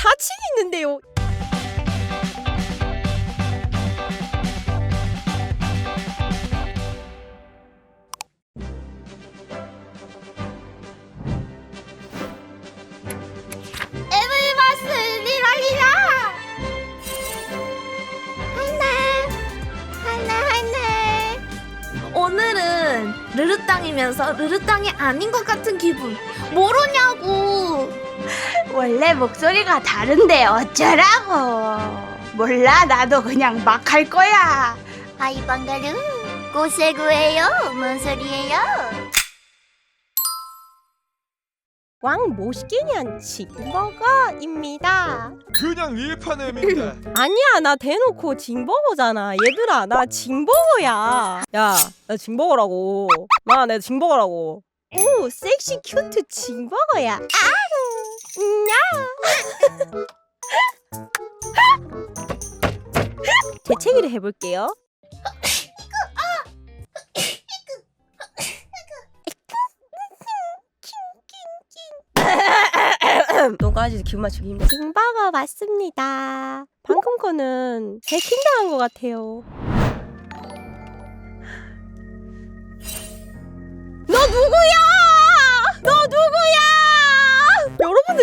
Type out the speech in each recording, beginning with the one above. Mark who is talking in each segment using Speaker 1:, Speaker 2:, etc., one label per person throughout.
Speaker 1: 사칭이 있는데요.
Speaker 2: 르르땅이면서 르르땅이 아닌 것 같은 기분. 모르냐고
Speaker 3: 원래 목소리가 다른데 어쩌라고. 몰라, 나도 그냥 막 할 거야.
Speaker 2: 아이 방가루 고세구예요 뭔 소리예요
Speaker 1: 왕 모시기년 징버거입니다.
Speaker 4: 그냥 일파냄입니다.
Speaker 1: 아니야 나 대놓고 징버거잖아. 얘들아 나 징버거야. 야 나 징버거라고. 마 내가 징버거라고. 오 섹시 큐트 징버거야. 아, 야. 재채기를 해볼게요. 너까지 기분 맞추기 힘들어. 징버거 맞습니다. 방금 거는 해킹당한 것 같아요. 너 누구야?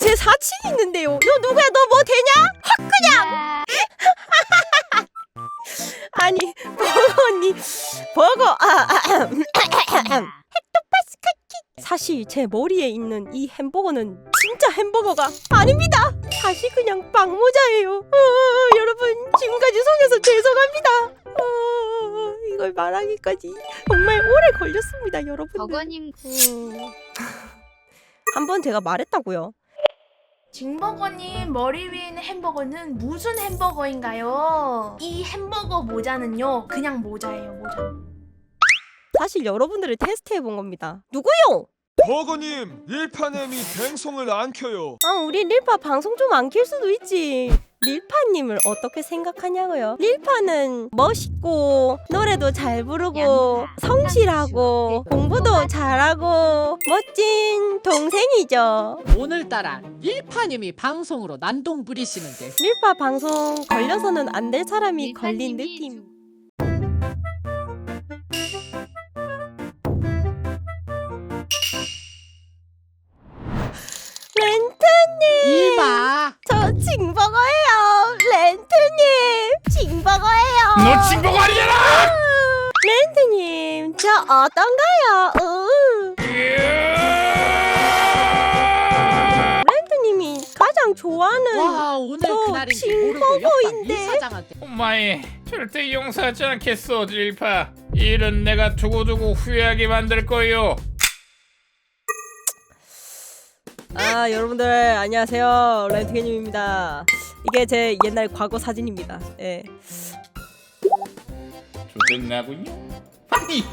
Speaker 1: 제 사칭이 있는데요. 너 누구야? 너 뭐 되냐? 확 그냥. 아니 버거 언니 버거 아, 아, 헥토파스카키 사실 제 머리에 있는 이 햄버거는 진짜 햄버거가 아닙니다. 사실 그냥 빵 모자예요. 어, 여러분 지금까지 속여서 죄송합니다. 어, 이걸 말하기까지 정말 오래 걸렸습니다, 여러분들.
Speaker 5: 버거님
Speaker 1: 음. 한번 제가 말했다고요.
Speaker 6: 징버거님 머리 위에 있는 햄버거는 무슨 햄버거인가요? 이 햄버거 모자는요 그냥 모자예요 모자
Speaker 1: 사실 여러분들을 테스트해 본 겁니다. 누구요?
Speaker 4: 버거님, 일파냄이 뱅송을 안 켜요.
Speaker 1: 아, 우리 릴파 방송 좀 안 킬 수도 있지. 릴파님을 어떻게 생각하냐고요? 릴파는 멋있고 노래도 잘 부르고 성실하고 공부도 잘하고 멋진 동생이죠.
Speaker 7: 오늘따라 일파님이 방송으로 난동 부리시는데
Speaker 1: 릴파 방송 걸려서는 안 될 사람이 걸린 느낌. 징버거예요. 렌트님, 징버거예요.
Speaker 8: 너 친구가 아니잖아!
Speaker 1: 렌트님, 저 어떤가요? 으. 렌트님이 가장 좋아하는
Speaker 7: 와 오늘
Speaker 1: 저
Speaker 7: 그날인지 모르고 옆방
Speaker 1: 징버거인데.
Speaker 7: 이사장한테
Speaker 8: 엄마이 절대 용서하지 않겠어 드릴파 일은 내가 두고두고 후회하게 만들 거요
Speaker 1: 아 여러분들 안녕하세요. 렌트게님입니다. 이게 제 옛날 과거 사진입니다. 예.
Speaker 8: 좋겠나군요. 아니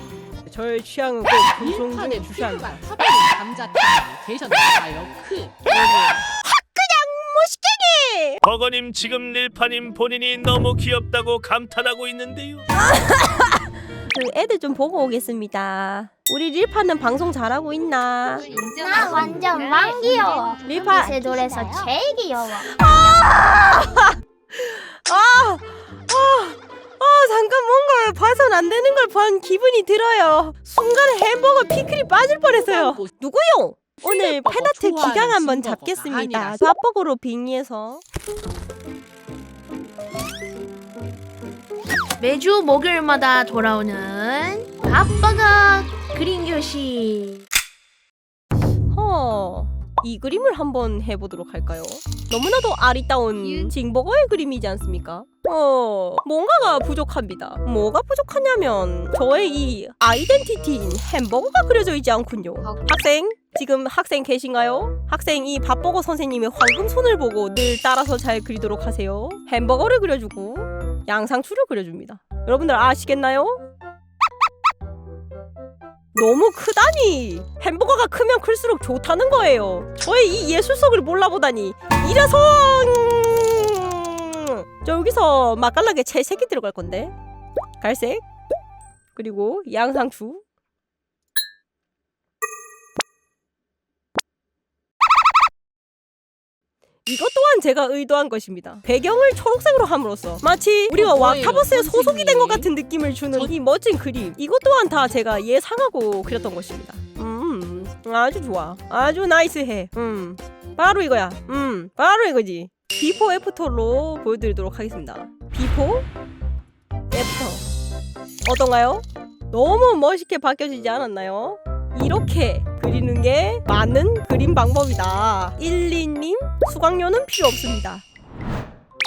Speaker 1: 저의 취향은 꼭 방송 중에
Speaker 7: 일파님
Speaker 1: 주시 않니다.
Speaker 7: 피부가 사바린 감자튀김 계셨나봐요 크
Speaker 9: 버거님 지금 릴파님 본인이 너무 귀엽다고 감탄하고 있는데요.
Speaker 1: 그 애들 좀 보고 오겠습니다. 우리 릴파는 방송 잘하고 있나?
Speaker 2: 나 완전 망 귀여워.
Speaker 1: 리파
Speaker 2: 제 노래에서 제일 귀여워.
Speaker 1: 아! 아! 아! 잠깐 뭔가 봐선 안 되는 걸 본 기분이 들어요. 순간에 햄버거 피클이 빠질 뻔했어요. 누구요? 오늘 페다트
Speaker 7: 좋아하는
Speaker 1: 기강 한번 잡겠습니다. 밥버거로 빙의해서
Speaker 6: 매주 목요일마다 돌아오는 밥버거 그림 교실
Speaker 1: 허, 이 그림을 한번 해보도록 할까요? 너무나도 아리따운 징버거의 그림이지 않습니까? 어, 뭔가가 부족합니다. 뭐가 부족하냐면 저의 이 아이덴티티인 햄버거가 그려져 있지 않군요. 학생, 지금 학생 계신가요? 학생 이 밥버거 선생님의 황금 손을 보고 늘 따라서 잘 그리도록 하세요. 햄버거를 그려주고 양상추를 그려줍니다. 여러분들 아시겠나요? 너무 크다니! 햄버거가 크면 클수록 좋다는 거예요. 저의 이 예술성을 몰라보다니. 이래서 음, 저 여기서 맛깔나게 채색이 들어갈 건데. 갈색. 그리고 양상추 이것 또한 제가 의도한 것입니다. 배경을 초록색으로 함으로써 마치 우리가
Speaker 7: 어, 뭐예요,
Speaker 1: 왁타버스에 소속이 된 것? 같은 느낌을 주는
Speaker 7: 저-
Speaker 1: 이 멋진 그림. 이것 또한 다 제가 예상하고 그렸던 것입니다. 음, 아주 좋아. 아주 나이스해. 음, 바로 이거야. 음, 바로 이거지. 비포 애프터로 보여드리도록 하겠습니다. 비포 애프터 어떤가요? 너무 멋있게 바뀌어지지 않았나요? 이렇게 그리는 게 맞는 그림 방법이다. 1, 2님 수강료는 필요 없습니다.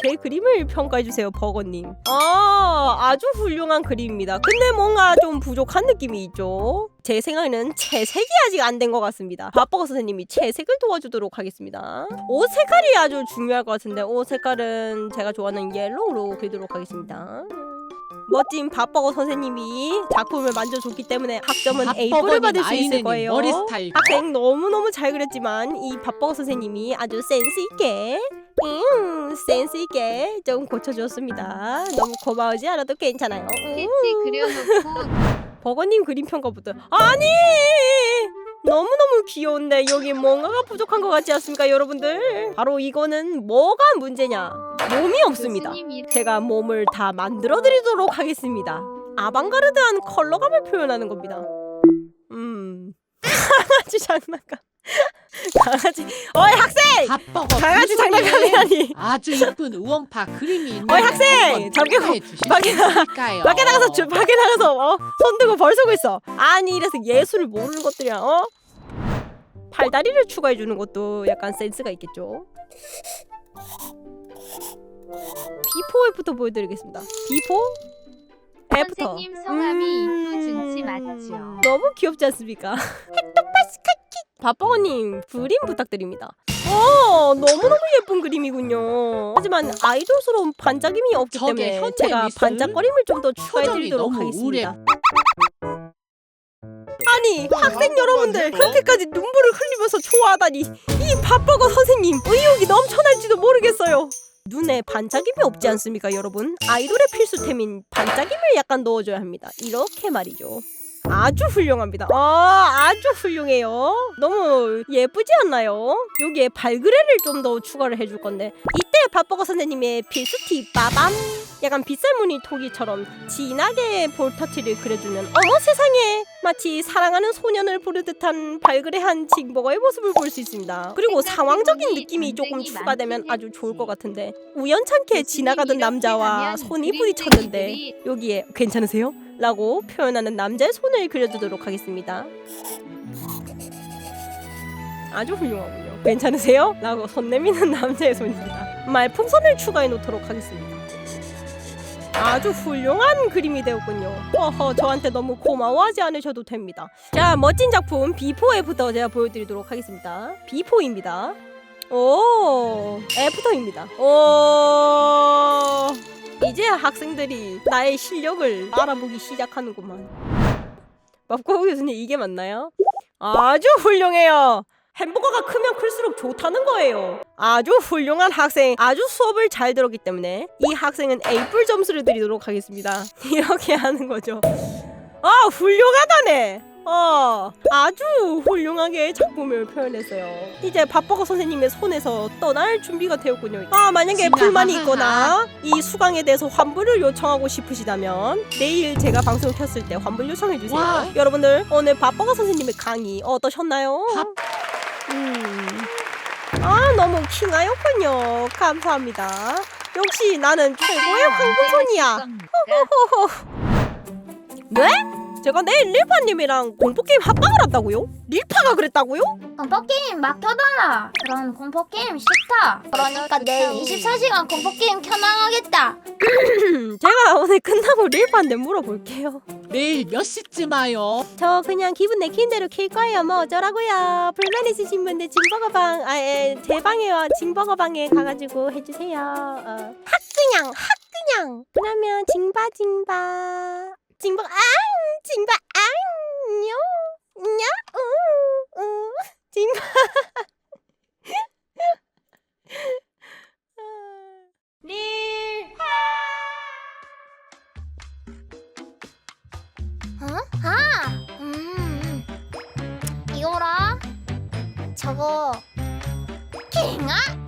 Speaker 1: 제 그림을 평가해주세요, 버거님. 아, 아주 훌륭한 그림입니다. 근데 뭔가 좀 부족한 느낌이 있죠? 제 생각에는 채색이 아직 안 된 것 같습니다. 밥버거 선생님이 채색을 도와주도록 하겠습니다. 옷 색깔이 아주 중요할 것 같은데, 옷 색깔은 제가 좋아하는 옐로우로 그리도록 하겠습니다. 멋진 밥버거 선생님이 작품을 만져줬기 때문에 학점은 A를
Speaker 7: 밥버거님
Speaker 1: 받을 수 있을 거예요.
Speaker 7: 머리 스타일
Speaker 1: 학생 너무너무 잘 그렸지만 이 밥버거 선생님이 아주 센스 있게 음, 센스 있게 좀 고쳐주었습니다. 너무 고마우지 않아도 괜찮아요. 음.
Speaker 2: 그려놓고
Speaker 1: 버거님 그림 평가부터 아니 너무너무 귀여운데 여기 뭔가가 부족한 것 같지 않습니까 여러분들 바로 이거는 뭐가 문제냐 몸이 없습니다 제가 몸을 다 만들어 드리도록 하겠습니다 아방가르드한 컬러감을 표현하는 겁니다 음 강아지 장난감 강아지 어이 학생
Speaker 7: 밥버거
Speaker 1: 강아지. 장난감이라니
Speaker 7: 아주 이쁜 우원파 그림이 있는
Speaker 1: 어이, 학생! 잠깐 밖에 나- 밖에 나가서 주, 밖에 나가서 어? 손 들고 벌 쓰고 있어. 아니 이래서 예술을 모르는 것들이야. 어? 팔다리를 추가해 주는 것도 약간 센스가 있겠죠. 비포 애프터 보여드리겠습니다. 비포 애프터.
Speaker 2: 선생님 성함이
Speaker 1: 음,
Speaker 2: 이토 준치 맞죠?
Speaker 1: 너무 귀엽지 않습니까? 밥버거님 그림 부탁드립니다. 어 너무너무 예쁜 그림이군요. 하지만 아이돌스러운 반짝임이 없기
Speaker 7: 저게
Speaker 1: 때문에
Speaker 7: 현대
Speaker 1: 제가
Speaker 7: 미술?
Speaker 1: 반짝거림을 좀 더 추가해드리도록
Speaker 7: 너무
Speaker 1: 하겠습니다. 아니 학생 여러분들 그렇게까지 눈물을 흘리면서 좋아하다니 이 밥버거 선생님 의욕이 넘쳐날지도 모르겠어요. 눈에 반짝임이 없지 않습니까 여러분? 아이돌의 필수템인 반짝임을 약간 넣어줘야 합니다. 이렇게 말이죠. 아주 훌륭합니다. 아, 아주 훌륭해요. 너무 예쁘지 않나요? 여기에 발그레를 좀 더 추가를 해줄 건데 이때 밥버거 선생님의 필수 팁 빠밤. 약간 빗살무늬 토기처럼 진하게 볼터치를 그려주면 어머 세상에 마치 사랑하는 소년을 부르 듯한 발그레한 징버거의 모습을 볼 수 있습니다. 그리고 상황적인 느낌이 조금 추가되면 아주 좋을 것 같은데 우연찮게 지나가던 남자와 손이 부딪혔는데 여기에 괜찮으세요? 라고 표현하는 남자의 손을 그려주도록 하겠습니다. 아주 훌륭하군요. 괜찮으세요? 라고 손 내미는 남자의 손입니다. 말풍선을 추가해 놓도록 하겠습니다. 아주 훌륭한 그림이 되었군요. 허허, 저한테 너무 고마워하지 않으셔도 됩니다. 자, 멋진 작품 비포 애프터 제가 보여드리도록 하겠습니다. 비포입니다. 오, 애프터입니다. 오, 이제 학생들이 나의 실력을 알아보기 시작하는구만. 밥고 교수님 이게 맞나요? 아주 훌륭해요. 햄버거가 크면 클수록 좋다는 거예요. 아주 훌륭한 학생, 아주 수업을 잘 들었기 때문에 이 학생은 A뿔 점수를 드리도록 하겠습니다. 이렇게 하는 거죠. 아, 훌륭하다네. 어, 아주 훌륭하게 작품을 표현했어요. 이제 밥버거 선생님의 손에서 떠날 준비가 되었군요. 아, 만약에 불만이 있거나 이 수강에 대해서 환불을 요청하고 싶으시다면 내일 제가 방송 켰을 때 환불 요청해 주세요.
Speaker 7: 와.
Speaker 1: 여러분들 오늘 밥버거 선생님의 강의 어떠셨나요?
Speaker 7: 밥-
Speaker 1: 음. 아, 너무 킹하였군요. 감사합니다. 역시 나는 최고의 황금손이야. 네? 제가 내일 릴파님이랑 공포게임 합방을 한다고요? 릴파가 그랬다고요?
Speaker 2: 공포게임 맡겨달라 그런 공포게임 싫다 그러니까 내일 24시간 공포게임 켜나가겠다
Speaker 1: 음, 제가 오늘 끝나고 릴파한테 물어볼게요.
Speaker 7: 내일 몇 시쯤 와요?
Speaker 1: 저 그냥 기분 내키는 대로 킬 거예요. 뭐 어쩌라고요. 불만 있으신 분들 징버거방, 아, 예, 제 방에 와 징버거방에 가가지고 해주세요. 어. 학 그냥, 학 그냥. 그러면 징바, 징바. 징버, 앙! 징바, 앙! 뇨! 뇨! 우! 우! 징바.
Speaker 2: 어? 아! 음 이거라 저거 킹아